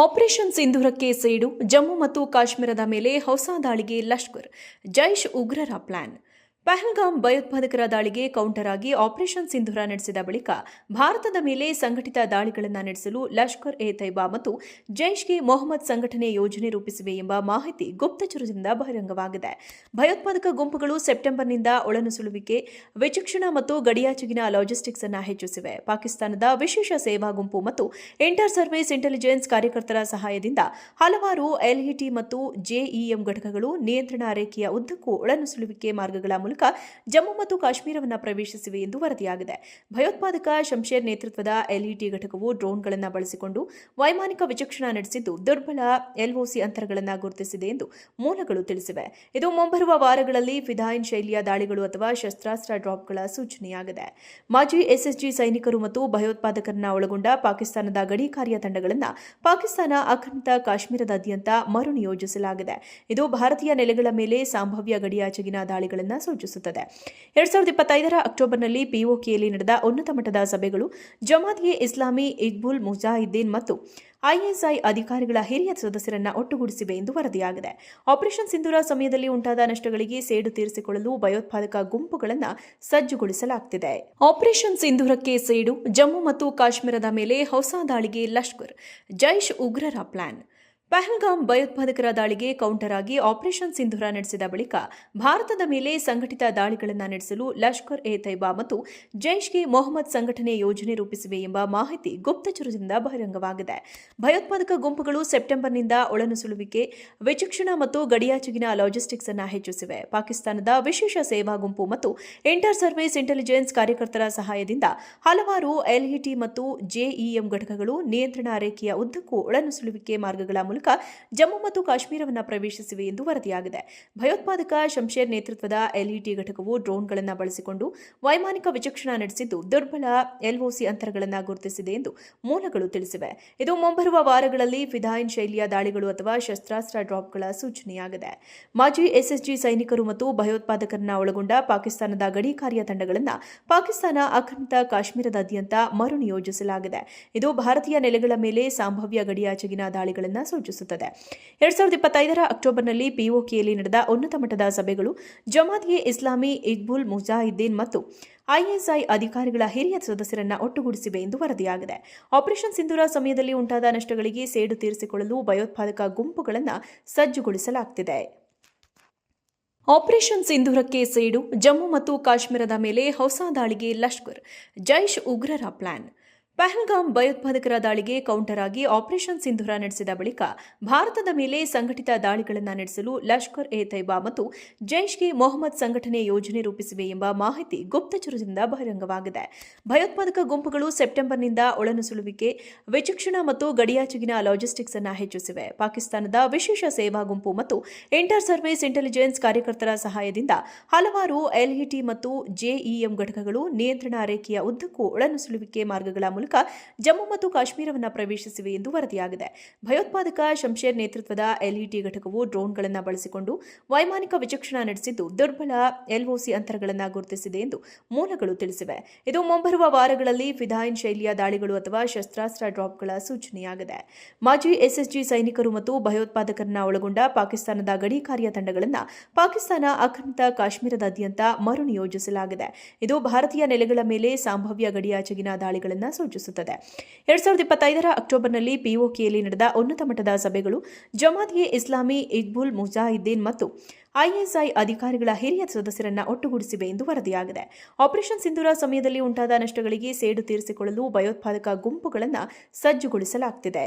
Operation ಸಿಂಧೂರಕ್ಕೆ ಸೇಡು ಜಮ್ಮು ಮತ್ತು ಕಾಶ್ಮೀರದ ಮೇಲೆ ಹೊಸ ದಾಳಿಗೆ ಲಷ್ಕರ್ ಜೈಷ್ ಉಗ್ರರ ಪ್ಲಾನ್. ಪಹಲ್ಗಾಮ್ ಭಯೋತ್ಪಾದಕರ ದಾಳಿಗೆ ಕೌಂಟರ್ ಆಗಿ ಆಪರೇಷನ್ ಸಿಂಧೂರ ನಡೆಸಿದ ಬಳಿಕ ಭಾರತದ ಮೇಲೆ ಸಂಘಟಿತ ದಾಳಿಗಳನ್ನು ನಡೆಸಲು ಲಷ್ಕರ್ ಎ ತೈಬಾ ಮತ್ತು ಜೈಷ್ಗೆ ಮೊಹಮ್ಮದ್ ಸಂಘಟನೆ ಯೋಜನೆ ರೂಪಿಸಿವೆ ಎಂಬ ಮಾಹಿತಿ ಗುಪ್ತಚರದಿಂದ ಬಹಿರಂಗವಾಗಿದೆ. ಭಯೋತ್ಪಾದಕ ಗುಂಪುಗಳು ಸೆಪ್ಟೆಂಬರ್ನಿಂದ ಒಳನುಸುಳುವಿಕೆ, ವಿಚಕ್ಷಣ ಮತ್ತು ಗಡಿಯಾಚೆಗಿನ ಲಾಜಿಸ್ಟಿಕ್ಸ್ ಅನ್ನು ಹೆಚ್ಚಿಸಿವೆ. ಪಾಕಿಸ್ತಾನದ ವಿಶೇಷ ಸೇವಾ ಗುಂಪು ಮತ್ತು ಇಂಟರ್ ಸರ್ವಿಸ್ ಇಂಟೆಲಿಜೆನ್ಸ್ ಕಾರ್ಯಕರ್ತರ ಸಹಾಯದಿಂದ ಹಲವಾರು ಎಲ್ಇಟಿ ಮತ್ತು ಜೆಇಎಂ ಘಟಕಗಳು ನಿಯಂತ್ರಣ ರೇಖೆಯ ಉದ್ದಕ್ಕೂ ಒಳನುಸುಳುವಿಕೆ ಮಾರ್ಗಗಳ ಮೂಲಕ ಜಮ್ಮು ಮತ್ತು ಕಾಶ್ಮೀರವನ್ನು ಪ್ರವೇಶಿಸಿವೆ ಎಂದು ವರದಿಯಾಗಿದೆ. ಭಯೋತ್ಪಾದಕ ಶಂಶೇರ್ ನೇತೃತ್ವದ ಎಲ್ಇಟಿ ಘಟಕವು ಡ್ರೋನ್ಗಳನ್ನು ಬಳಸಿಕೊಂಡು ವೈಮಾನಿಕ ವಿಚಕ್ಷಣ ನಡೆಸಿದ್ದು, ದುರ್ಬಲ ಎಲ್ಒಸಿ ಅಂತರಗಳನ್ನು ಗುರುತಿಸಿದೆ ಎಂದು ಮೂಲಗಳು ತಿಳಿಸಿವೆ. ಇದು ಮುಂಬರುವ ವಾರಗಳಲ್ಲಿ ಫಿದಾಯಿನ್ ಶೈಲಿಯ ದಾಳಿಗಳು ಅಥವಾ ಶಸ್ತ್ರಾಸ್ತ್ರ ಡ್ರಾಪ್ಗಳ ಸೂಚನೆಯಾಗಿದೆ. ಮಾಜಿ ಎಸ್ಎಸ್ಜಿ ಸೈನಿಕರು ಮತ್ತು ಭಯೋತ್ಪಾದಕರನ್ನ ಒಳಗೊಂಡ ಪಾಕಿಸ್ತಾನದ ಗಡಿ ಕಾರ್ಯ ತಂಡಗಳನ್ನು ಪಾಕಿಸ್ತಾನ ಆಕ್ರಮಿತ ಕಾಶ್ಮೀರದಾದ್ಯಂತ ಮರು ನಿಯೋಜಿಸಲಾಗಿದೆ ಇದು ಭಾರತೀಯ ನೆಲೆಗಳ ಮೇಲೆ ಸಂಭಾವ್ಯ ಗಡಿಯಾಚೆಗಿನ ದಾಳಿಗಳನ್ನು ಸೂಚಿಸುತ್ತದೆ. ಎರಡ್ ಸಾವಿರದ ಇಪ್ಪತ್ತೈದರ ಅಕ್ಟೋಬರ್ನಲ್ಲಿ ಪಿಒಕೆಯಲ್ಲಿ ನಡೆದ ಉನ್ನತ ಮಟ್ಟದ ಸಭೆಗಳು ಜಮಾತ್ ಎ ಇಸ್ಲಾಮಿ ಇಕ್ಬುಲ್ ಮುಜಾಹಿದ್ದೀನ್ ಮತ್ತು ಐಎಸ್ಐ ಅಧಿಕಾರಿಗಳ ಹಿರಿಯ ಸದಸ್ಯರನ್ನ ಒಟ್ಟುಗೂಡಿಸಿವೆ ಎಂದು ವರದಿಯಾಗಿದೆ. ಆಪರೇಷನ್ ಸಿಂಧೂರ ಸಮಯದಲ್ಲಿ ಉಂಟಾದ ನಷ್ಟಗಳಿಗೆ ಸೇಡು ತೀರಿಸಿಕೊಳ್ಳಲು ಭಯೋತ್ಪಾದಕ ಗುಂಪುಗಳನ್ನು ಸಜ್ಜುಗೊಳಿಸಲಾಗುತ್ತಿದೆ ಆಪರೇಷನ್ ಸಿಂಧೂರಕ್ಕೆ ಸೇಡು, ಜಮ್ಮು ಮತ್ತು ಕಾಶ್ಮೀರದ ಮೇಲೆ ಹೊಸ ದಾಳಿಗೆ ಲಷ್ಕರ್, ಜೈಷ್ ಉಗ್ರರ ಪ್ಲಾನ್. ಪಹಲ್ಗಾಮ್ ಭಯೋತ್ಪಾದಕರ ದಾಳಿಗೆ ಕೌಂಟರ್ ಆಗಿ ಆಪರೇಷನ್ ಸಿಂಧೂರ ನಡೆಸಿದ ಬಳಿಕ ಭಾರತದ ಮೇಲೆ ಸಂಘಟಿತ ದಾಳಿಗಳನ್ನು ನಡೆಸಲು ಲಷ್ಕರ್ ಎ ತೈಬಾ ಮತ್ತು ಜೈಷ್ಗೆ ಮೊಹಮ್ಮದ್ ಸಂಘಟನೆ ಯೋಜನೆ ರೂಪಿಸಿವೆ ಎಂಬ ಮಾಹಿತಿ ಗುಪ್ತಚರದಿಂದ ಬಹಿರಂಗವಾಗಿದೆ. ಭಯೋತ್ಪಾದಕ ಗುಂಪುಗಳು ಸೆಪ್ಟೆಂಬರ್ನಿಂದ ಒಳನುಸುಳುವಿಕೆ, ವಿಚಕ್ಷಣ ಮತ್ತು ಗಡಿಯಾಚೆಗಿನ ಲಾಜಿಸ್ಟಿಕ್ಸ್ ಅನ್ನು ಹೆಚ್ಚಿಸಿವೆ. ಪಾಕಿಸ್ತಾನದ ವಿಶೇಷ ಸೇವಾ ಗುಂಪು ಮತ್ತು ಇಂಟರ್ ಸರ್ವಿಸ್ ಇಂಟೆಲಿಜೆನ್ಸ್ ಕಾರ್ಯಕರ್ತರ ಸಹಾಯದಿಂದ ಹಲವಾರು ಎಲ್ಇಟಿ ಮತ್ತು ಜೆಇಎಂ ಘಟಕಗಳು ನಿಯಂತ್ರಣ ರೇಖೆಯ ಉದ್ದಕ್ಕೂ ಒಳನುಸುಳುವಿಕೆ ಮಾರ್ಗಗಳ ಜಮ್ಮು ಮತ್ತು ಕಾಶ್ಮೀರವನ್ನು ಪ್ರವೇಶಿಸಿವೆ ಎಂದು ವರದಿಯಾಗಿದೆ. ಭಯೋತ್ಪಾದಕ ಶಂಶೇರ್ ನೇತೃತ್ವದ ಎಲ್ಇಟಿ ಘಟಕವು ಡ್ರೋನ್ಗಳನ್ನು ಬಳಸಿಕೊಂಡು ವೈಮಾನಿಕ ವಿಚಕ್ಷಣ ನಡೆಸಿದ್ದು ದುರ್ಬಲ ಎಲ್ಒಸಿ ಅಂತರಗಳನ್ನು ಗುರುತಿಸಿದೆ ಎಂದು ಮೂಲಗಳು ತಿಳಿಸಿವೆ. ಇದು ಮುಂಬರುವ ವಾರಗಳಲ್ಲಿ ಫಿದಾಯಿನ್ ಶೈಲಿಯ ದಾಳಿಗಳು ಅಥವಾ ಶಸ್ತ್ರಾಸ್ತ್ರ ಡ್ರಾಪ್ಗಳ ಸೂಚನೆಯಾಗಿದೆ. ಮಾಜಿ ಎಸ್ಎಸ್ಜಿ ಸೈನಿಕರು ಮತ್ತು ಭಯೋತ್ಪಾದಕರನ್ನ ಒಳಗೊಂಡ ಪಾಕಿಸ್ತಾನದ ಗಡಿ ಕಾರ್ಯ ತಂಡಗಳನ್ನು ಪಾಕಿಸ್ತಾನ ಆಕ್ರಮಿತ ಕಾಶ್ಮೀರದಾದ್ಯಂತ ಮರುನಿಯೋಜಿಸಲಾಗಿದೆ. ಇದು ಭಾರತೀಯ ನೆಲೆಗಳ ಮೇಲೆ ಸಂಭಾವ್ಯ ಗಡಿಯಾಚೆಗಿನ ದಾಳಿಗಳನ್ನು ಸೂಚಿಸುತ್ತದೆ. ಎರಡ್ ಸಾವಿರದ ಇಪ್ಪತ್ತೈದರ ಅಕ್ಟೋಬರ್ನಲ್ಲಿ ಪಿಒಕೆಯಲ್ಲಿ ನಡೆದ ಉನ್ನತ ಮಟ್ಟದ ಸಭೆಗಳು ಜಮಾತ್ ಎ ಇಸ್ಲಾಮಿ ಇಕ್ಬುಲ್ ಮುಜಾಹಿದ್ದೀನ್ ಮತ್ತು ಐಎಸ್ಐ ಅಧಿಕಾರಿಗಳ ಹಿರಿಯ ಸದಸ್ಯರನ್ನ ಒಟ್ಟುಗೂಡಿಸಿವೆ ಎಂದು ವರದಿಯಾಗಿದೆ. ಆಪರೇಷನ್ ಸಿಂಧೂರ ಸಮಯದಲ್ಲಿ ಉಂಟಾದ ನಷ್ಟಗಳಿಗೆ ಸೇಡು ತೀರಿಸಿಕೊಳ್ಳಲು ಭಯೋತ್ಪಾದಕ ಗುಂಪುಗಳನ್ನು ಸಜ್ಜುಗೊಳಿಸಲಾಗುತ್ತಿದೆ ಆಪರೇಷನ್ ಸಿಂಧೂರಕ್ಕೆ ಸೇಡು, ಜಮ್ಮು ಮತ್ತು ಕಾಶ್ಮೀರದ ಮೇಲೆ ಹೊಸ ದಾಳಿಗೆ ಲಷ್ಕರ್, ಜೈಷ್ ಉಗ್ರರ ಪ್ಲಾನ್. ಪಹಲ್ಗಾಮ್ ಭಯೋತ್ಪಾದಕರ ದಾಳಿಗೆ ಕೌಂಟರ್ ಆಗಿ ಆಪರೇಷನ್ ಸಿಂಧೂರ ನಡೆಸಿದ ಬಳಿಕ ಭಾರತದ ಮೇಲೆ ಸಂಘಟಿತ ದಾಳಿಗಳನ್ನು ನಡೆಸಲು ಲಷ್ಕರ್ ಎ ತೈಬಾ ಮತ್ತು ಜೈಷ್ಗೆ ಮೊಹಮ್ಮದ್ ಸಂಘಟನೆ ಯೋಜನೆ ರೂಪಿಸಿವೆ ಎಂಬ ಮಾಹಿತಿ ಗುಪ್ತಚರದಿಂದ ಬಹಿರಂಗವಾಗಿದೆ. ಭಯೋತ್ಪಾದಕ ಗುಂಪುಗಳು ಸೆಪ್ಟೆಂಬರ್ನಿಂದ ಒಳನುಸುಳುವಿಕೆ, ವಿಚಕ್ಷಣ ಮತ್ತು ಗಡಿಯಾಚೆಗಿನ ಲಾಜಿಸ್ಟಿಕ್ಸ್ ಅನ್ನು ಹೆಚ್ಚಿಸಿವೆ. ಪಾಕಿಸ್ತಾನದ ವಿಶೇಷ ಸೇವಾ ಗುಂಪು ಮತ್ತು ಇಂಟರ್ ಸರ್ವಿಸ್ ಇಂಟೆಲಿಜೆನ್ಸ್ ಕಾರ್ಯಕರ್ತರ ಸಹಾಯದಿಂದ ಹಲವಾರು ಎಲ್ಇಟಿ ಮತ್ತು ಜೆಇಎಂ ಘಟಕಗಳು ನಿಯಂತ್ರಣ ರೇಖೆಯ ಉದ್ದಕ್ಕೂ ಒಳನುಸುಳುವಿಕೆ ಮಾರ್ಗಗಳ ಮೂಲಕ ಜಮ್ಮು ಮತ್ತು ಕಾಶ್ಮೀರವನ್ನು ಪ್ರವೇಶಿಸಿವೆ ಎಂದು ವರದಿಯಾಗಿದೆ. ಭಯೋತ್ಪಾದಕ ಶಂಶೇರ್ ನೇತೃತ್ವದ ಎಲ್ಇಟಿ ಘಟಕವು ಡ್ರೋನ್ಗಳನ್ನು ಬಳಸಿಕೊಂಡು ವೈಮಾನಿಕ ವಿಚಕ್ಷಣ ನಡೆಸಿದ್ದು, ದುರ್ಬಲ ಎಲ್ಒಸಿ ಅಂತರಗಳನ್ನು ಗುರುತಿಸಿದೆ ಎಂದು ಮೂಲಗಳು ತಿಳಿಸಿವೆ. ಇದು ಮುಂಬರುವ ವಾರಗಳಲ್ಲಿ ಫಿದಾಯಿನ್ ಶೈಲಿಯ ದಾಳಿಗಳು ಅಥವಾ ಶಸ್ತ್ರಾಸ್ತ್ರ ಡ್ರಾಪ್ಗಳ ಸೂಚನೆಯಾಗಿದೆ. ಮಾಜಿ ಎಸ್ಎಸ್ಜಿ ಸೈನಿಕರು ಮತ್ತು ಭಯೋತ್ಪಾದಕರನ್ನ ಒಳಗೊಂಡ ಪಾಕಿಸ್ತಾನದ ಗಡಿ ಕಾರ್ಯ ತಂಡಗಳನ್ನು ಪಾಕಿಸ್ತಾನ ಆಕ್ರಮಿತ ಕಾಶ್ಮೀರದಾದ್ಯಂತ ಮರುನಿಯೋಜಿಸಲಾಗಿದೆ. ಇದು ಭಾರತೀಯ ನೆಲೆಗಳ ಮೇಲೆ ಸಂಭಾವ್ಯ ಗಡಿಯಾಚೆಗಿನ ದಾಳಿಗಳನ್ನು ಸೂಚಿಸುತ್ತದೆ. ಎರಡ್ ಸಾವಿರದ ಇಪ್ಪತ್ತೈದರ ಅಕ್ಟೋಬರ್ನಲ್ಲಿ ಪಿಒಕೆಯಲ್ಲಿ ನಡೆದ ಉನ್ನತ ಮಟ್ಟದ ಸಭೆಗಳು ಜಮಾತ್ ಎ ಇಸ್ಲಾಮಿ ಇಜ್ಬುಲ್ ಮುಜಾಹಿದ್ದೀನ್ ಮತ್ತು ಐಎಸ್ಐ ಅಧಿಕಾರಿಗಳ ಹಿರಿಯ ಸದಸ್ಯರನ್ನ ಒಟ್ಟುಗೂಡಿಸಿವೆ ಎಂದು ವರದಿಯಾಗಿದೆ. ಆಪರೇಷನ್ ಸಿಂಧೂರ ಸಮಯದಲ್ಲಿ ಉಂಟಾದ ನಷ್ಟಗಳಿಗೆ ಸೇಡು ತೀರಿಸಿಕೊಳ್ಳಲು ಭಯೋತ್ಪಾದಕ ಗುಂಪುಗಳನ್ನು ಸಜ್ಜುಗೊಳಿಸಲಾಗುತ್ತಿದೆ